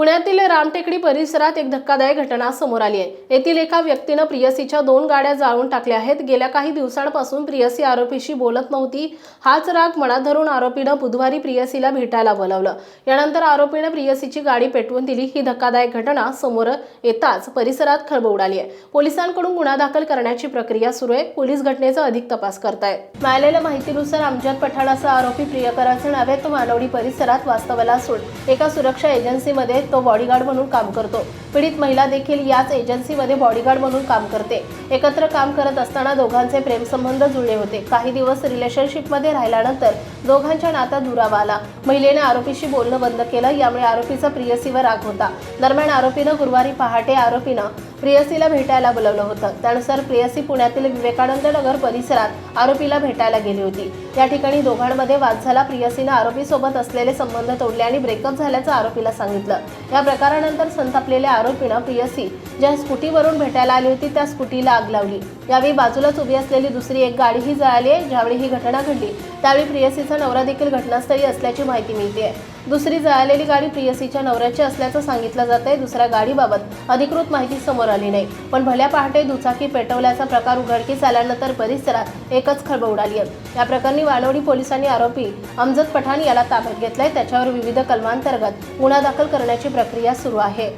पुण्यातील रामटेकडी परिसरात एक धक्कादायक घटना समोर आली आहे. येथील एका व्यक्तीनं प्रियसीच्या दोन गाड्या जाळून टाकल्या आहेत. गेल्या काही दिवसांपासून प्रियसी आरोपीशी बोलत नव्हती. हाच राग मनात धरून आरोपीनं बुधवारी प्रियसीला भेटायला बोलावलं. यानंतर आरोपीनं प्रियसीची गाडी पेटवून दिली. ही धक्कादायक घटना समोर येताच परिसरात खळबळ उडाली आहे. पोलिसांकडून गुन्हा दाखल करण्याची प्रक्रिया सुरू आहे. पोलीस घटनेचा अधिक तपास करतायत. मिळालेल्या माहितीनुसार अमजद पठाण असा आरोपी प्रियकराचे नावे तो मानवडी परिसरात वास्तव्याला असून एका सुरक्षा एजन्सीमध्ये तो बॉडीगार्ड म्हणून काम करतो. पीडित महिला देखील याच एजन्सीमध्ये बॉडीगार्ड म्हणून काम करते. एकत्र काम करत असताना दोघांचे प्रेमसंबंध जुळले होते. काही दिवस रिलेशनशिपमध्ये राहिल्यानंतर दोघांच्या नात्यात दुरावा आला. महिलेने आरोपीशी बोलणं बंद केलं. यामुळे आरोपीचा प्रियसीवर राग होता. दरम्यान आरोपीनं गुरुवारी पहाटे आरोपीनं प्रियसीला भेटायला बोलवलं होतं. त्यानुसार प्रियसी पुण्यातील विवेकानंद नगर परिसरात आरोपीला भेटायला गेली होती. या ठिकाणी दोघांमध्ये वाद झाला प्रियसीनं आरोपीसोबत असलेले संबंध तोडले आणि ब्रेकअप झाल्याचं आरोपीला सांगितलं. या प्रकारानंतर संतापलेल्या आरोपीनं प्रियसी ज्या स्कूटीवरून भेटायला आली होती त्या स्कूटीला आग लावली. यावेळी बाजूलाच उभी असलेली दुसरी एक गाडीही जळाली आहे. ज्यावेळी ही घटना घडली त्यावेळी प्रियसीचा नवरा देखील घटनास्थळी असल्याची माहिती मिळते. दुसरी जळालेली गाडी प्रियसीच्या नवऱ्याची असल्याचं सांगितलं जात आहे दुसऱ्या गाडीबाबत अधिकृत माहिती समोर आली नाही. पण भल्या पहाटे दुचाकी पेटवल्याचा प्रकार उघडकीस आल्यानंतर परिसरात एकच खळबळ उडाली आहे. या प्रकरणी वानवडी पोलिसांनी आरोपी अमजद पठाण याला ताब्यात घेतलाय. त्याच्यावर विविध कलमांतर्गत गुन्हा दाखल करण्याची प्रक्रिया सुरू आहे.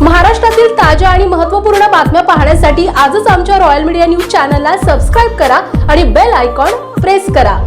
महाराष्ट्रातील ताज्या आणि महत्त्वपूर्ण बातम्या पाहण्यासाठी आजच आमच्या रॉयल मीडिया न्यूज चॅनलला सबस्क्राईब करा आणि बेल आयकॉन प्रेस करा.